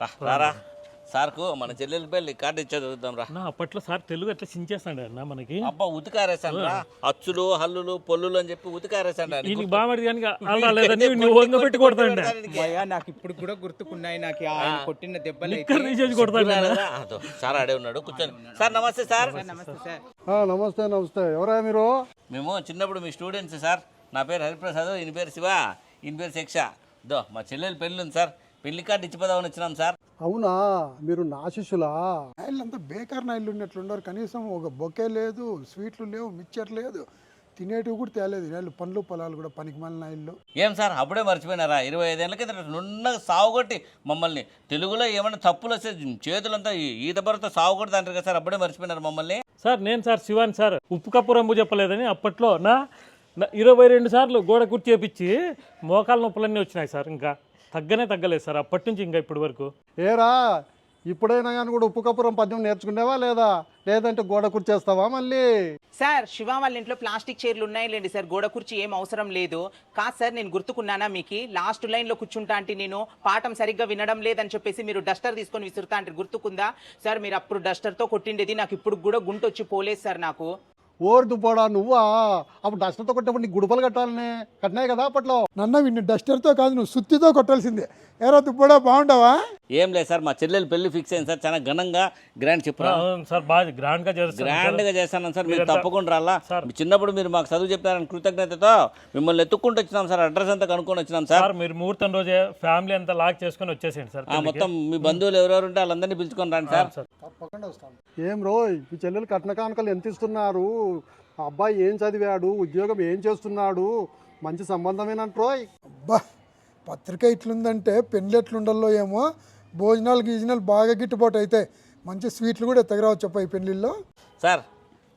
రా, రారా సార్కు మన చెల్లెలి పెళ్ళి కార్డు ఇచ్చే చదువుతాం రా. నా అప్పట్లో సార్ తెలుగు ఎట్లా చించేస్తాడు అన్న మనకి? అబ్బా ఉతికారేసాను రా. అచ్చులు హల్లులు పొల్లులు అని చెప్పి ఉతికారేసాను ఈయనకి బాగా కానీ అలా లేదని నువ్వు వంగ పెట్టి కొడతాడు భయ్యా నాకు ఇప్పుడు కూడా గుర్తుకున్నాయి నాకు ఆయన కొట్టిన దెబ్బలు. ఇక్కడ కొడతాడు సార్ ఆడే ఉన్నాడు కూర్చొని సార్ నమస్తే సార్. నమస్తే సార్ నమస్తే నమస్తే ఎవరా మీరు? మేము చిన్నప్పుడు మీ స్టూడెంట్స్ సార్. నా పేరు హరిప్రసాద్ ఈయన పేరు శివ ఈయన పేరు శిక్ష. దో మా చెల్లెలు పెళ్ళి ఉంది సార్. పెళ్ళి కార్డు ఇచ్చిపోదామని వచ్చినాం సార్. అవునా? మీరు నా శిష్యులా? నాయళ్ళంతా బేకార్ నాయళ్ళు ఉన్నట్లున్నారు కనీసం ఒక బొకే లేదు స్వీట్లు లేవు మిక్చర్ లేదు. తినేటివి కూడా తేలేదు. నాయళ్ళు పండ్లు పొలాలు కూడా పనికి మళ్ళీ నాయళ్ళు ఏం సార్ అప్పుడే మర్చిపోయినారా? ఇరవై ఐదేళ్ళ కింద నున్నగా సాగుకొట్టి మమ్మల్ని తెలుగులో ఏమైనా తప్పులు వస్తే చేతులంతా ఈత బరతో సాగుకొడతా అంటారు కదా సార్ అప్పుడే మర్చిపోయినారు మమ్మల్ని. సార్ నేను సార్ శివాన్ సార్. ఉప్పు కప్పు రంబు చెప్పలేదని అప్పట్లో నా నా ఇరవై రెండు సార్లు గోడ కుర్చీ చేపించి మోకాల నొప్పులన్నీ వచ్చినాయి సార్ ఇంకా. తగ్గనే తగ్గలేదు సార్ అప్పటి నుంచి ఇంకా ఇప్పటి వరకు. ఏరా ఇప్పుడైనా కానీ కూడా ఉప్పు కప్పురం పద్యం నేర్చుకునేవా లేదా? లేదంటే గోడ కుర్చేస్తావా మళ్ళీ? సార్ శివ వాళ్ళ ఇంట్లో ప్లాస్టిక్ చైర్లు ఉన్నాయిలేండి సార్ గోడ కుర్చీ ఏం అవసరం లేదు. కాదు సార్ నేను గుర్తుకున్నానా మీకు? లాస్ట్ లైన్లో కూర్చుంటా అంటే నేను పాఠం సరిగ్గా వినడం లేదని చెప్పేసి మీరు డస్టర్ తీసుకొని విసురుతా అంటే గుర్తుకుందా? సార్ మీరు అప్పుడు డస్టర్తో కొట్టిండేది నాకు ఇప్పుడు కూడా గుంట వచ్చి పోలేదు సార్ నాకు. ఓరు దుబ్బోడా నువ్వా? అప్పుడు డస్టర్తో కొట్టినప్పుడు నీకు గుడుపలు కట్టాలనే కట్టినాయి కదా అప్పట్లో. నన్న విన్ని డస్టర్తో కాదు నువ్వు సుత్తితో కొట్టాల్సిందే. ఎరా దుబ్బడా బాగుంటావా ఏం లేదు సార్ మా చెల్లెలు పెళ్ళి ఫిక్స్ అయింది సార్. చాలా ఘనంగా గ్రాండ్ చెప్పురా? సార్ బాగా గ్రాండ్గా చేస్తాను గ్రాండ్గా చేస్తాను సార్ మీరు తప్పకుండా రాలా. మీ చిన్నప్పుడు మీరు మాకు చదువు చెప్పారని కృతజ్ఞతతో మిమ్మల్ని ఎత్తుక్కుంటూ వచ్చినాం సార్ అడ్రస్ అంతా కనుక్కొని వచ్చినాం సార్. సార్ మీరు ముహూర్తం రోజే ఫ్యామిలీ అంతా లాక్ చేసుకొని వచ్చేసేయండి సార్ ఆ, మొత్తం మీ బంధువులు ఎవరెవరు ఉంటే వాళ్ళందరినీ పిలుచుకొని రండి సార్. ఏం రోయ్ ఈ చెల్లెలు కట్న కానుకలు ఎంత ఇస్తున్నారు? ఆ అబ్బాయి ఏం చదివాడు? ఉద్యోగం ఏం చేస్తున్నాడు? మంచి సంబంధమేనంట్రోయ్ అబ్బా పత్రిక ఇట్లుందంటే పెళ్ళి ఎట్లుండల్లో ఏమో? భోజనాలు గీజనాలు బాగా గిట్టుబాటు అయితే మంచి స్వీట్లు కూడా ఎత్తగరావచ్చు చెప్ప ఈ పెళ్ళిళ్ళలో సార్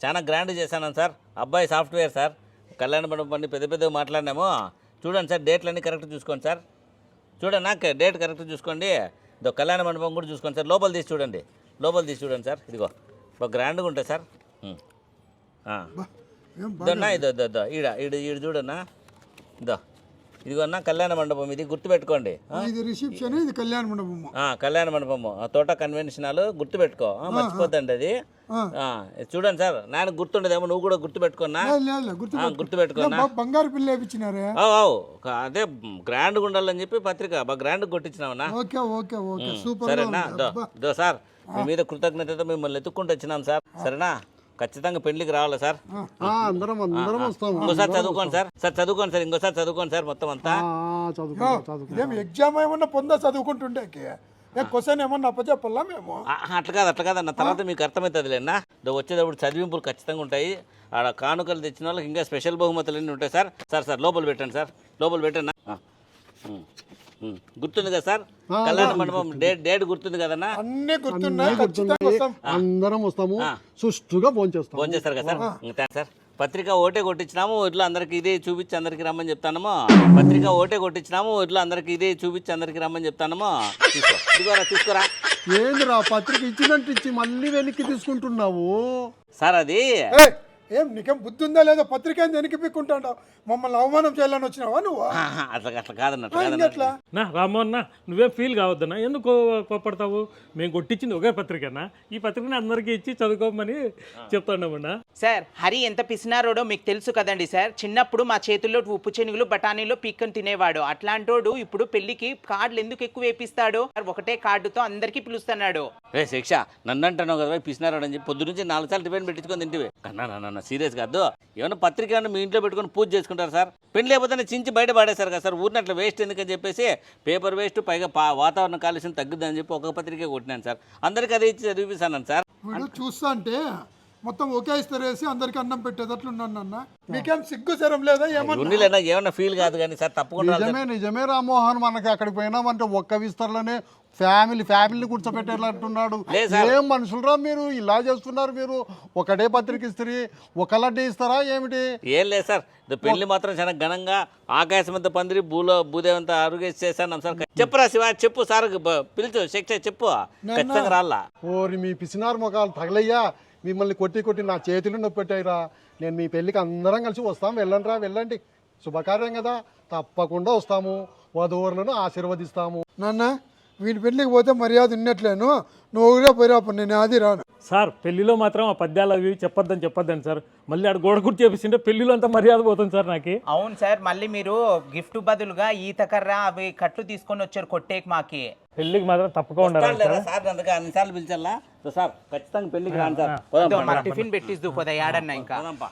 చాలా గ్రాండ్ చేశాను సార్. అబ్బాయి సాఫ్ట్వేర్ సార్. కళ్యాణ మండపం అన్ని పెద్ద పెద్దగా మాట్లాడినాము. చూడండి సార్ డేట్లు అన్నీ కరెక్ట్ చూసుకోండి సార్. చూడండి నాకు డేట్ కరెక్ట్ చూసుకోండి. ఇదో కళ్యాణ మండపం కూడా చూసుకోండి సార్. లోపల తీసి చూడండి. లోపల తీసి చూడండి సార్. ఇదిగో. బాగా గ్రాండ్గా ఉంటుంది సార్. ఇదన్నా ఇదో ఇదో ఇదో. ఈడ ఈడు ఈడు చూడన్నా. ఇదో. ఇదిగో అన్న కళ్యాణ మండపం ఇది గుర్తుపెట్టుకోండి? ఇది రిసెప్షన్ ఇది కళ్యాణ మండపము ఆ, కళ్యాణ మండపము ఆ తోట కన్వెన్షన్ హాల్ గుర్తుపెట్టుకో. ఆ, మర్చిపోద్దండి అది. చూడండి సార్ నాయన గుర్తుండదేమో నువ్వు కూడా గుర్తుపెట్టుకున్నా గుర్తుపెట్టుకున్నా బంగారు పిల్ల ఒక అదే గ్రాండ్ ఉండాలని చెప్పి పత్రిక గ్రాండ్ కొట్టించినామన్నా ఓకే ఓకే ఓకే. సూపర్ సరేనా? దో సార్ మీ మీద కృతజ్ఞతతో మిమ్మల్ని ఎత్తుక్కుంటూ వచ్చినాం సార్. సరేనా? ఖచ్చితంగా పెళ్ళికి రావాలి సార్? ఆ, అందరం ఇంకోసారి చదువుకోండి సార్. సార్ చదువుకోండి సార్ ఇంకోసారి చదువుకోండి సార్ మొత్తం అంతా. ఆ, చదువుకో చదువుకో ఏం ఎగ్జామ్ ఏమన్నా పొందా చదువుకుంటుండే క్వశ్చన్ ఏమన్నా అప్పచెప్పల్లా మేము? అట్లా కాదు అట్లా కాదు అన్న. తర్వాత మీకు అర్థమవుతుంది లేనా వచ్చేటప్పుడు చదివింపులు ఖచ్చితంగా ఉంటాయి. ఆడ కానుకలు తెచ్చిన వాళ్ళకి ఇంకా స్పెషల్ బహుమతులు అన్నీ ఉంటాయి సార్. సార్ సార్ లోపల పెట్టండి సార్. లోపల పెట్టండి. గుర్తుంది కదా సార్? కళ్యాణ మండపం డేట్ డేట్ గుర్తుంది కదన్నా అన్ని గుర్తున్నాయి అందరం వస్తాము. సుష్టుగా ఫోన్ చేస్తాము. ఫోన్ చేస్తారు కదా సార్? సార్. పత్రిక ఓటే కొట్టించినాము ఇట్లా అందరికి ఇదే చూపించి అందరికి రమ్మని చెప్తానము పత్రిక ఓటే కొట్టించినాము ఇట్లా అందరికి ఇదే చూపించి అందరికి రమ్మని చెప్తానము తీసుకో. తీసుకోరా తీసుకోరా. ఏందిరా పత్రిక ఇచ్చినట్టు ఇచ్చి మళ్ళీ వెనక్కి తీసుకుంటున్నావు? సార్ అది ఏం నీకేం బుద్ధి ఉందా లేదా పత్రిక వెనక్కి పిక్కుంటావు మమ్మల్ని అవమానం చేయాలని వచ్చినావా నువ్వు? అట్లా అట్లా కాదన్న అట్లా నా రామ్మోహన్ నువ్వేం ఫీల్ కావద్దన్నా? ఎందుకు కోపడతావు మేము కొట్టించింది ఒకే పత్రికనా? ఈ పత్రికని అందరికీ ఇచ్చి చదువుకోమని చెప్తాన్నామన్నా సార్ హరి ఎంత పిసినారోడో మీకు తెలుసు కదండి సార్. చిన్నప్పుడు మా చేతుల్లో ఉప్పు చెనుగులు బఠానీలు పీక్కని తినేవాడు. అట్లాంటోడు ఇప్పుడు పెళ్ళికి కార్డులు ఎందుకు ఎక్కువ వేపిస్తాడు? ఒకటే కార్డుతో అందరికీ పిలుస్తున్నాడు. రే శిక్ష నన్ను అంటున్నావు కదా పిసినారాడు అని చెప్పి పొద్దు నుంచి నాలుగు సార్లు టిఫిన్ పెట్టించుకొని తింటివి. కన్నా నన్ను సీరియస్ కాదు. ఏమైనా పత్రిక ఏమైనా మీ ఇంట్లో పెట్టుకొని పూజ చేసుకుంటారు సార్? పెళ్ళి లేకపోతే చించి బయట పడేశారు కదా సార్. ఊరిని అట్లా వేస్ట్ ఎందుకని చెప్పేసి పేపర్ వేస్ట్ పైగా పా వాతావరణ కాలుష్యం తగ్గుద్దని చెప్పి ఒక పత్రిక కొట్టినాను సార్. అందరికీ అదే ఇచ్చి చదివిస్తాను సార్. చూస్తా అంటే మొత్తం ఒకే ఇస్తారేసి అందరికి అన్నం పెట్టేటట్లున్నాను అన్న మీకేం సిగ్గు శరం లేదా? ఏమన్నా? ఏమన్నా ఫీల్ కాదు కానీ సార్ తప్పకుండా సార్. నిజమే నిజమే రామ్మోహన్ మనకి అక్కడికి పోయినామంటే ఒక్క విస్తరలోనే ఫ్యామిలీ ఫ్యామిలీని సార్. ఏం మనుషులరా మీరు? ఇలా చేస్తున్నారు మీరు. ఒకటే పత్రిక ఇస్తారు ఒక లడ్డే ఇస్తారా? ఏమిటి? ఏం లేదు సార్. పెళ్ళి మాత్రం చాలా ఘనంగా ఆకాశం అంతా పందిరి భూలో భూదేవంతా అరుగేసి చేశాను సార్. చెప్పురా శివ చెప్పు సార్. పిలుచు శిక్ష చెప్పు. ఖచ్చితంగా రాల్లా ఓరి మీ పిసినారు ముఖాలు తగలయ్యా. మిమ్మల్ని కొట్టి కొట్టి నా చేతులు నొప్పెట్టాయిరా. నేను మీ పెళ్ళికి అందరం కలిసి వస్తాం. వెళ్ళండి రా వెళ్ళండి. శుభకార్యం కదా. తప్పకుండా వస్తాము. వధువులను ఆశీర్వదిస్తాము. నాన్న వీని పెళ్ళికి పోతే మర్యాద ఉన్నట్లేను. నువ్వు ఒకటే పోయిరాపు నేను అది రాను. సార్ పెళ్ళిలో మాత్రం ఆ పద్యాలు అవి చెప్పొద్దని చెప్పొద్దని సార్. మళ్ళీ ఆడ గోడ కుర్చీ చేపిస్తుంటే పెళ్ళిలో అంతా మర్యాద పోతుంది సార్ నాకు. అవును సార్ మళ్ళీ మీరు గిఫ్ట్ బదులుగా ఈత కర్ర అవి కట్లు తీసుకొని వచ్చారు కొట్టేకి మాకి. పెళ్ళికి మాత్రం తప్పకుండా ఉండాలి సార్. సార్? అందుకే అన్నిసార్లు పిలిచాలా? సార్ ఖచ్చితంగా పెళ్ళికి రాను సార్. టిఫిన్ పెట్టిస్తూ పోదా ఏడన్నా ఇంకా. పోదాంపా